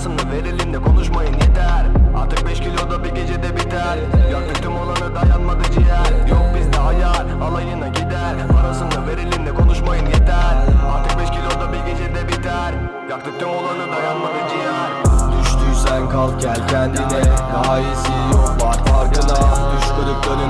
Parasını verelim de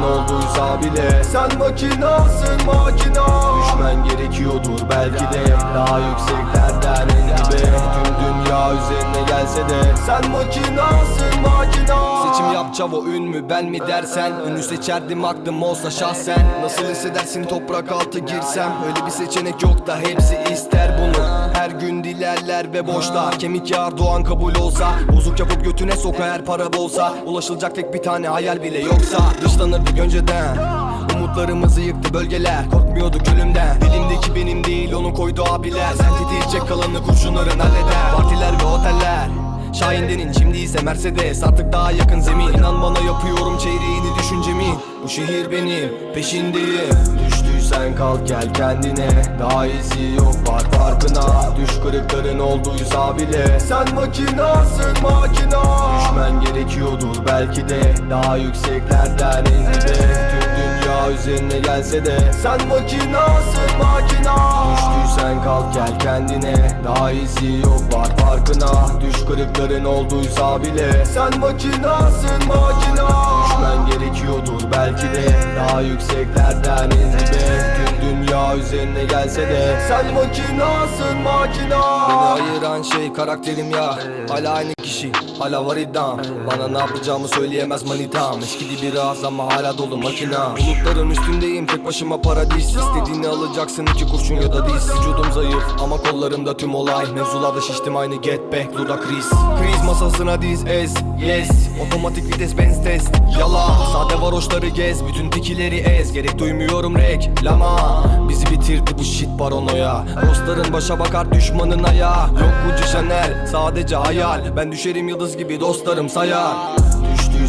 kırıkların olduysa bile Sen makinasın makina. Düşmen gerekiyordur belki de. Daha yükseklerden en dibe. Tüm dünya üzerine gelse de. Sen makinasın makina. Seçim yap çavo ün mü ben mi dersen? Ünü seçerdim aklım olsa şahsen. Nasıl hissedersin toprak altı girsem? Öyle bir seçenek yok da hepsi ister bunu Dilerler ve boşta Kemik yağar doğan kabul olsa Bozuk yapıp götüne sok eğer para bolsa. Ulaşılacak tek bir tane hayal bile yoksa. Dışlanırdık önceden Umutlarımızı yıktı bölgeler Korkmuyorduk ölümden Dilimdeki benim değil onu koydu abiler. Sen tetiğecek kalanı kurşunların halleder. Partiler ve oteller. Şahindenin şimdi ise Mercedes Artık daha yakın zemin. İnan bana yapıyorum Bu şehir benim peşindeyim. Düştüysen kalk gel kendine. Daha iyisi yok var farkına. Düş kırıkların olduysa bile. Sen makinasın makina. Düşmen gerekiyordur belki de. Daha yükseklerden en dibe Tüm dünya üzerine gelse de. Sen makinasın makina kalk gel kendine. Daha iyisi yok var farkına. Düş kırıkların olduysa bile. Sen makinasın makina. Düşmen gerekiyordur belki de. Daha yükseklerden en dibe Tüm dünya üzerine gelse de. Sen makinasın makina. Beni ayıran şey karakterim ya. Hala aynı kişi hala var iddiam. Bana ne yapacağımı söyleyemez manitam. Eskidi biraz ama hala dolu makina. Bulutların üstündeyim tek başıma paradis. İstediğini alacaksın iki kurşun ya da diz. Vücudum zayıf ama kollarımda tüm olay. Mevzularda şiştim aynı get back dudak kriz Kriz masasına diz ez yes. Otomatik vites benz test. Yala sade varoşları gez. Bütün tikileri ez. Gerek duymuyorum reklama Bitirdi bu shit paranoya. Dostların başa bakar düşmanın ayağı. Yok Gucci Chanel sadece hayal. Ben düşerim yıldız gibi dostlarım sayar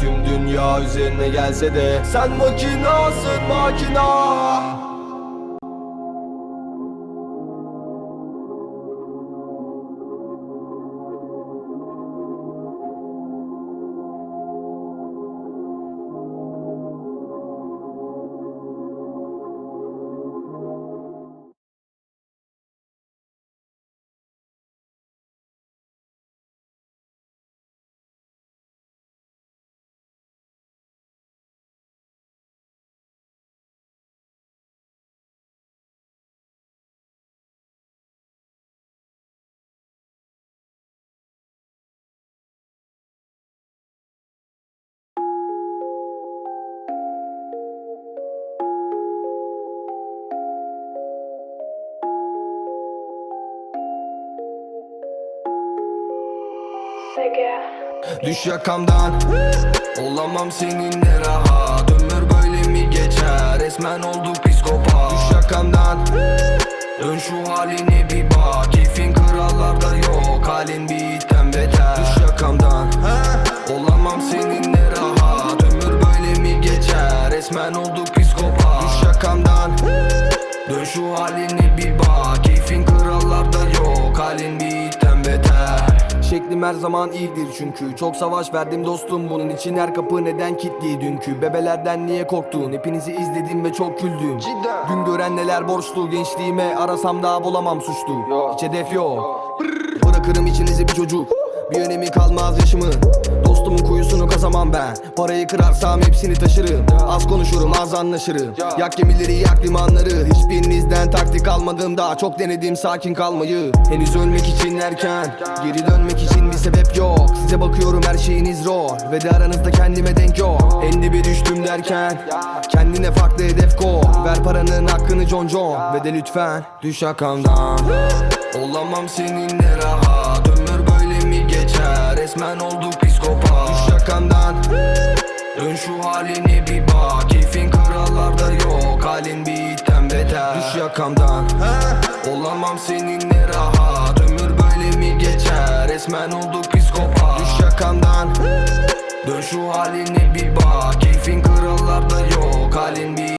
Tüm dünya üzerine gelse de Sen makinasın makina Düş yakamdan. Olamam seninle rahat. Ömür böyle mi geçer? Resmen olduk psikopat. Düş yakamdan. Dön şu haline bir bak. Keyfin krallarda yok. Halin bir itten beter. Düş yakamdan. Olamam seninle rahat. Ömür böyle mi geçer? Resmen olduk psikopat. Düş yakamdan. Dön şu haline bir bak. Keyfin krallarda yok. Halin bir Şeklim her zaman iyidir çünkü. Çok savaş verdim dostum bunun için her kapı neden kilitli dünkü? Bebelerden niye korktun? Hepinizi izledim ve çok güldüm. Gün gören neler borçlu gençliğime arasam daha bulamam suçlu. Hiç hedef yok. Bırakırım içinize bir çocuk bir önemi kalmaz yaşımın. Dostumun kuyusunu kazamam ben. Parayı kırarsam hepsini taşırım. Az konuşurum az anlaşırım. Yak gemileri yak limanları Sizden taktik almadım daha çok denedim sakin kalmayı. Henüz ölmek için erken Geri dönmek için bir sebep yok. Size bakıyorum her şeyiniz rol Ve de aranızda kendime denk yok. En dibe düştüm derken Kendine farklı hedef ko Ver paranın hakkını John John Ve de lütfen düş akamdan Olamam seninle rahat Ömür böyle mi geçer? Resmen olduk psikopat. Düş yakamdan Dön şu haline bir bak Keyfin kralarda yok. Halin bir Düş yakamdan. Olamam seninle rahat. Ömür böyle mi geçer? Resmen olduk psikopat. Düş yakamdan. Dön şu haline bir bak. Keyfin krallarda yok. Halin bir